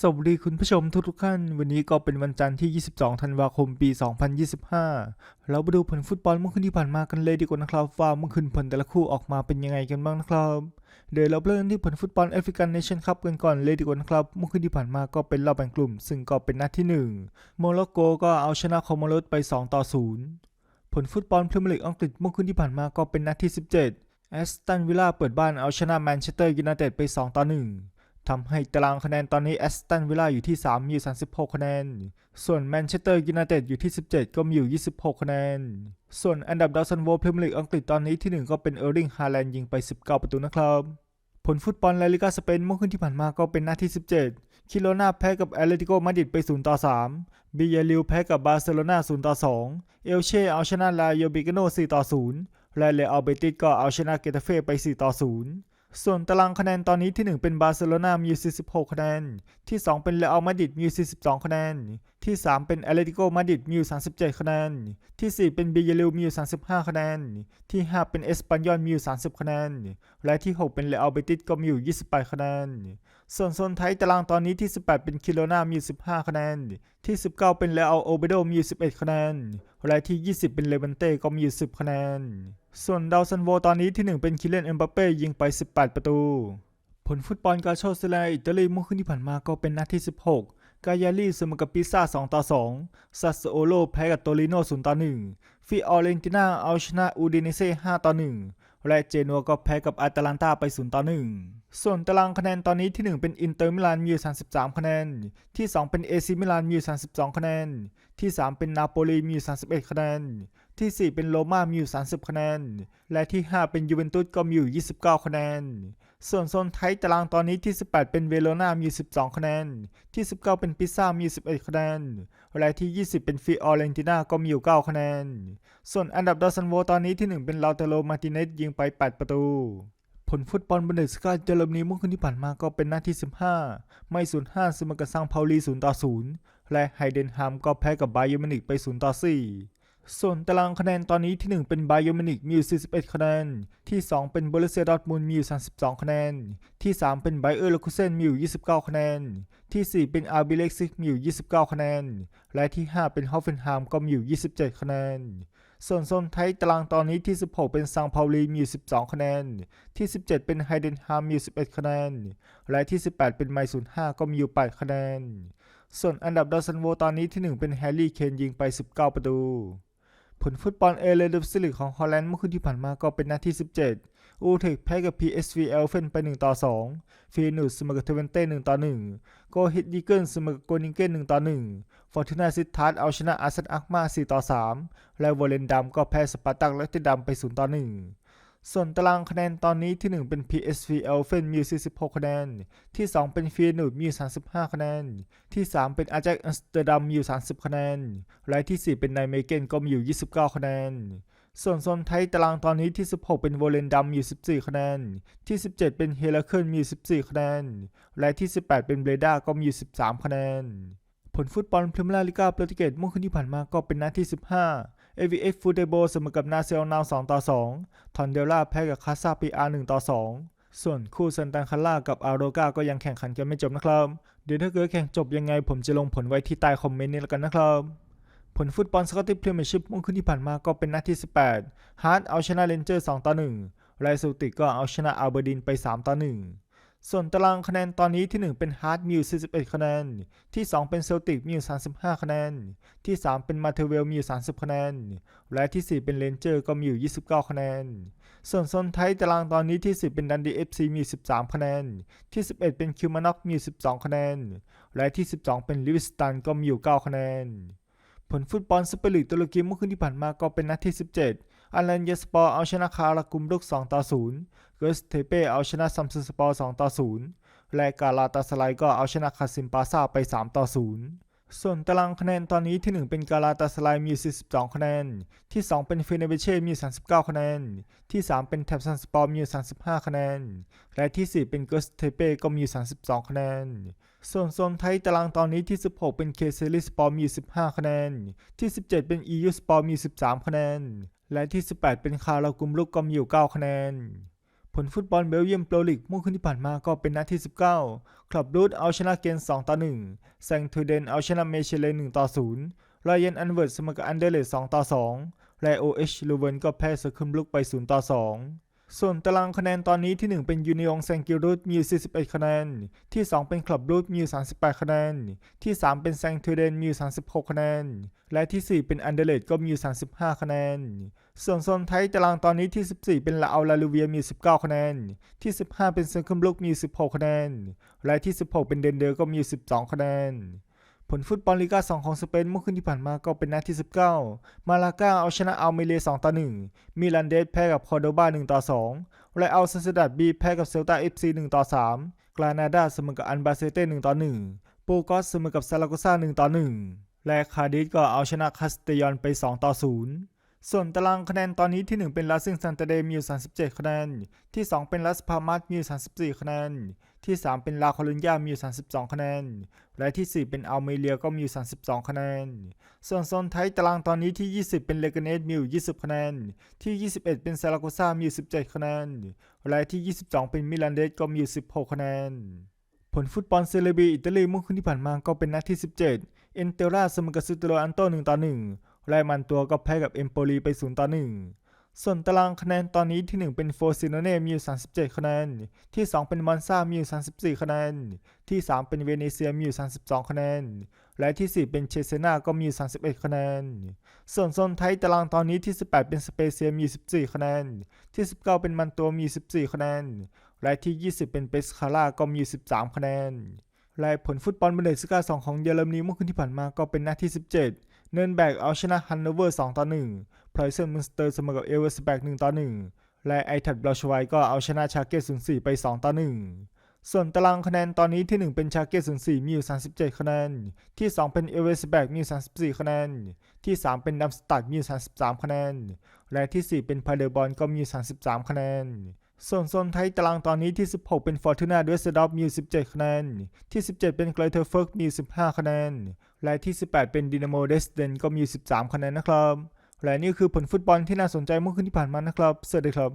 สวัสดีคุณผู้ชมทุกทุกๆท่าน วันนี้ก็เป็นวันจันทร์ที่ 22 ธันวาคม ปี 2025 เราไปดูผลฟุตบอลเมื่อคืนที่ผ่านมากันเลยดีกว่านะครับว่าเมื่อคืนผลแต่ละคู่ออกมาเป็นยังไงกันบ้างนะครับ เดี๋ยวเราเริ่มที่ผลฟุตบอลแอฟริกันเนชั่นคัพกันก่อนเลยดีกว่านะครับ เมื่อคืนที่ผ่านมาก็เป็นรอบแบ่งกลุ่ม ซึ่งก็เป็นนัดที่ 1 โมร็อกโกก็เอาชนะคอมโมโรสไป 2 ต่อ 0 ผลฟุตบอลพรีเมียร์ลีกอังกฤษเมื่อคืนที่ผ่านมาก็เป็นนัดที่ 17แอสตันวิลล่าเปิดบ้านเอาชนะแมนเชสเตอร์ยูไนเต็ดไป 2 ต่อ 1 ทำให้ตารางคะแนนตอนนี้แอสตันวิลล่าอยู่ที่ 3 มีอยู่ 36 คะแนน ส่วนแมนเชสเตอร์ยูไนเต็ดอยู่ที่ 17 ก็มีอยู่ 26 คะแนน ส่วนอันดับดาวซันโวพรีเมียร์ลีกอังกฤษตอนนี้ที่ 1 ก็เป็นเออร์ลิงฮาแลนด์ยิงไป 19 ประตูนะครับ ผลฟุตบอลลาลิกาสเปนเมื่อคืนที่ผ่านมาก็เป็นนัดที่ 17 คิโลนาแพ้กับแอตเลติโกมาดริดไป 0 ต่อ 3 บิเยลิวแพ้กับบาร์เซโลนา 0 ต่อ 2 เอลเช่เอาชนะลาโยบิกาโน 4 ต่อ 0 และเลอัลเบติสก็เอาชนะเกตาเฟ่ไป 4 ต่อ 0 ส่วนตารางคะแนนตอนนี้ที่ 1 เป็นบาร์เซโลนามี 46 คะแนน ที่ 2 เป็นเรอัลมาดริดมี 42 คะแนน ที่ 3 เป็นแอตเลติโกมาดริดมี 37 คะแนน ที่ 4 เป็นบิเยลิวมี 35 คะแนน ที่ 5 เป็นเอสปันยอลมี 30 คะแนน และที่ 6 เป็นเรอัลเบติสก็มีอยู่ 28 คะแนน ส่วนโซนไทยตารางตอนนี้ที่ 18 เป็นคิโลนามี 15 คะแนน ที่ 19 เป็นเรอัลโอเบโดมี 11 คะแนน และที่ 20 เป็นเลวันเต้ก็มี 10 คะแนน ส่วนดาวซันโวตอนนี้ที่ 1 เป็นคิเลนเอ็มบัปเป้ยิงไป 18 ประตู ผลฟุตบอลกาโชเซเลอิตาลีเมื่อคืนที่ผ่านมาก็เป็นนัดที่ 16 กายาลีเสมอกับปิซ่า 2 ต่อ 2 ซัสโอโลแพ้กับโตริโน0ต่อ 1 ฟิออเรนติน่าเอาชนะอูดิเนเซ่ 5 ต่อ 1 และเจนัวก็แพ้กับอาตาลันตาไป 0 ต่อ 1 ส่วนตารางคะแนนตอนนี้ที่ 1 เป็นอินเตอร์มิลานมีอยู่33 คะแนน ที่ 2 เป็นเอซิมิลานมีอยู่32 คะแนน ที่ 3 เป็นนาโปลีมีอยู่31 คะแนน ที่ 4 เป็นโรม่ามีอยู่ 30 คะแนน และที่ 5 เป็นยูเวนตุสก็มีอยู่ 29 คะแนน ส่วนโซนไทยตารางตอนนี้ที่ 18 เป็นเวโรนามีอยู่12 คะแนน ที่ 19 เป็นปิซ่ามีอยู่11 คะแนน และที่ 20 เป็นฟิออเรนติน่าก็มีอยู่ 9 คะแนน ส่วนอันดับดาวซันโวตอนนี้ที่ 1 เป็นลาเตโรมาติเนสยิงไป 8 ประตูผลฟุตบอลบุนเดสกาเยอรมนีเมื่อคืนที่ผ่านมาก็เป็นหนัดที่ 15 ไม่0-5เสมอกับซังเปาลี0ต่อ0และไฮเดนฮามก็แพ้กับบเยอร์มินิกไป0ต่อ4 ส่วนตารางคะแนนตอนนี้ที่ 1 เป็นไบาเยอมิวนิกมีอยู่ 41 คะแนน ที่ 2 เป็นบรูเซียดอร์ทมุนด์มีอยู่ 32 คะแนน ที่ 3 เป็นไบเออร์ลคูเซนมีอยู่ 29 คะแนน ที่ 4 เป็นอาร์บิเล็กซิกมีอยู่ 29 คะแนน และที่ 5 เป็นฮอฟเฟนไฮม์ก็มีอยู่ 27 คะแนน ส่วนโซนไทยตารางตอนนี้ที่ 16 เป็นซังเปาลีมีอยู่ 12 คะแนน ที่ 17 เป็นไฮเดนฮามมีอยู่ 11 คะแนน และที่ 18 เป็นไมซูน5ก็มีอยู่ 8 คะแนน ส่วนอันดับดาวซันโวตอนนี้ที่ 1 เป็นแฮร์รี่เคนยิงไป 19 ประตู ผลฟุตบอลเอเลเดฟซิลิกของฮอลแลนด์เมื่อคืนที่ผ่านมาก็เป็นนัดที่ 17 อูเทคแพ้กับ PSV เอลเฟนไป 1 ต่อ 2 ฟีนูสเสมอกับเทเวนเต้ 1 ต่อ 1 โกฮิตดิเกิลเสมอกับโกนิงเกน1ต่อ 1 ฟอร์ตูนาซิทัสเอาชนะอาร์เซนอักมา 4 ต่อ 3 และวอลเลนดัมก็แพ้สปาร์ตักและติดัมไป 0 ต่อ 1 ส่วนตารางคะแนนตอนนี้ที่ 1 เป็น PSV เอลเฟนมี 46 คะแนน ที่ 2 เป็นฟีนูดมีอยู่35 คะแนน ที่ 3 เป็นอาแจ็คอัมสเตอร์ดัมมี 30 คะแนน และที่ 4 เป็นไนเมเกนก็มีอยู่ 29 คะแนน ส่วนโซนไทยตารางตอนนี้ที่ 16 เป็นโวเลนดัมมี 14 คะแนน ที่ 17 เป็นเฮลเคิลมี 14 คะแนน และที่ 18 เป็นเบรด้าก็มี 13 คะแนน ผลฟุตบอลพรีเมียร์ลีกาโปรตุเกสเมื่อคืนที่ผ่านมาก็เป็นนัดที่ 15 AVF ฟูเดโบเสมอกับนาเซลนาว2ต่อ2ทอนเดล่าแพ้กับคาซาปีอา1ต่อ2 ส่วนคู่ซันตันคาร่ากับอาโรกาก็ยังแข่งขันกันไม่จบนะครับ เดี๋ยวถ้าเกิดแข่งจบยังไงผมจะลงผลไว้ที่ใต้คอมเมนต์นี้แล้วกันนะครับผลฟุตบอลสกอตติชพรีเมียร์ชิพเมื่อคืนที่ผ่านมาก็เป็นนัดที่ 18ฮาร์ดเอาชนะเรนเจอร์ 2 ต่อ1และเซลติกก็เอาชนะอัลเบอร์ดินไป 3 ต่อ 1 ส่วนตารางคะแนนตอนนี้ที่ 1 เป็นฮาร์ดมีอยู่41 คะแนน ที่ 2 เป็นเซลติกมีอยู่35 คะแนน ที่ 3 เป็นมาเทเวลมีอยู่30 คะแนน และที่ 4 เป็นเรนเจอร์ก็มีอยู่29 คะแนน ส่วนโซนไทยตารางตอนนี้ที่ 10 เป็นดันดีเอฟซีมีอยู่13 คะแนน ที่ 11 เป็นคิวมานอกมีอยู่12 คะแนน และที่ 12 เป็นลิวิสตันก็มีอยู่9คะแนน ผลฟุตบอลซุปเปอร์ลีกตุรกีเมื่อคืนที่ผ่านมาก็เป็นนัดที่ 17 อัลเลนเยสปอร์เอาชนะคารากุมรุก 2 ต่อ 0 เกิร์สเทเป้เอาชนะซัมซุสปอร์ 2 ต่อ 0 และกาลาตาสไลก็เอาชนะคาซิมปาซาไป 3 ต่อ 0ส่วนตารางคะแนนตอนนี้ที่ 1 เป็นกาลาตาสไลมี 42 คะแนน ที่ 2 เป็นเฟเนเบเช่มี 39 คะแนน ที่ 3 เป็นแทบซันสปอร์มี 35 คะแนน และที่ 4 เป็นเกิร์สเทเป้ก็มี 32 คะแนน ส่วนโซนไทยตารางตอนนี้ที่ 16 เป็นเคเซลิสปอร์มี 15 คะแนน ที่ 17 เป็น EU สปอร์มี 13 คะแนน และที่ 18 เป็นคารากุมลุกกอมอยู่ 9 คะแนน ผลฟุตบอลเบลเยียมโปรลิกเมื่อคืนที่ผ่านมาก็เป็นนัดที่ 19 คลับรูดเอาชนะเกน 2 ต่อ 1 แซงทูเดนเอาชนะเมเชเลน1ต่อ 0รายเยนอันเวิร์ดเสมอกับอันเดเลส2ต่อ 2 และโอเอชลูเวนก็แพ้เซอร์คิมลุกไป 0 ต่อ 2 ส่วนตารางคะแนนตอนนี้ที่ 1 เป็นยูนิองแซงกิรูดมี41 คะแนน ที่ 2 เป็นคลับรูดมี38 คะแนน ที่ 3 เป็นแซงทูเดนมี36 คะแนน และที่ 4 เป็นอันเดเลดก็มี35 คะแนน ส่วนโซนไทยตารางตอนนี้ที่ 14 เป็นลาอัลลาลูเวียมี 19 คะแนน ที่ 15 เป็นเซอร์คิมลุกมี 16 คะแนน และที่ 16 เป็นเดนเดอร์ก็มี 12 คะแนน ลฟุตบอลลีกา 2 ของสเปนเมื่อคืนที่ผ่านมาก็เป็นนัดที่ 19 มาลากาเอาชนะอัลเมเลีย2ต่อ 1 มิลันเดสแพ้กับคอร์โดบา1ต่อ 2 และอัลซาซดัดบีแพ้กับเซลตาเอฟซี1ต่อ 3 กรานาดาเสมอกับอันบาเซเต้1ต่อ 1 โปโกสเสมอกับซาลาโกซา1ต่อ 1 และคาดิสก็เอาชนะคาสเตยอนไป2ต่อ 0 ส่วนตารางคะแนนตอนนี้ที่ 1 เป็นลาซิงซันเตเดมีอยู่37 คะแนน ที่ 2 เป็นลาสพามัสมีอยู่34 คะแนน ที่ 3 เป็นลาคอลุญญามีอยู่32 คะแนน และที่ 4 เป็นอัลเมเรียก็มีอยู่32 คะแนน ส่วนโซนไทยตารางตอนนี้ที่ 20 เป็นเลกเนสมีอยู่20 คะแนน ที่ 21 เป็นซาลาโกซามีอยู่17 คะแนน และที่ 22 เป็นมิลานเดสก็มีอยู่16 คะแนน ผลฟุตบอลเซเลบีอิตาลีเมื่อคืนที่ผ่านมาก็เป็นนัดที่ 17 เอนเตราเสมอกับซูตโรอันโต1ต่อ1 และมันตัวก็แพ้กับเอมโปลีไป 0 ต่อ 1 ส่วนตารางคะแนนตอนนี้ที่ 1 เป็นโฟซิโนเน่มีอยู่ 37 คะแนน ที่ 2 เป็นมอนซามีอยู่ 34 คะแนน ที่ 3 เป็นเวเนเซียมีอยู่ 32 คะแนน และที่ 4 เป็นเชเซนาก็มีอยู่ 31 คะแนน ส่วนโซนไทยตารางตอนนี้ที่ 18 เป็นสเปเซียมีอยู่14 คะแนน ที่ 19 เป็นมันตัวมี 14 คะแนน และที่ 20 เป็นเปสคาร่าก็มี13 คะแนนและผลฟุตบอลบุนเดสกา2ของเยอรมนีเมื่อคืนที่ผ่านมาก็เป็นนัดที่ 17 เนินแบกเอาชนะฮันโนเวอร์ 2 ต่อ1ไพรเซนมุนสเตอร์เสมอกับเอเวอร์สแบก1ต่อ1และไอทัดบลาชไวก็เอาชนะชาเกต04 ไป 2 ต่อ 1 ส่วนตารางคะแนนตอนนี้ที่ 1 เป็นชาเกต04 มีอยู่ 37 คะแนน ที่ 2 เป็นเอเวอร์สแบกมีอยู่34 คะแนน ที่ 3 เป็นดัมสตัดมีอยู่33 คะแนน และที่ 4 เป็นพาเดอร์บอลก็มีอยู่33 คะแนน ส่วนโซนไทยตารางตอนนี้ที่ 16 เป็นฟอร์ตูนาด้วยสดอปมี 17 คะแนน ที่ 17 เป็นไกลเทอร์เฟิร์กมี 15 คะแนน และที่ 18 เป็นดินาโมเดสเดนก็มี 13 คะแนนนะครับ และนี่คือผลฟุตบอลที่น่าสนใจเมื่อคืนที่ผ่านมานะครับ สวัสดีครับ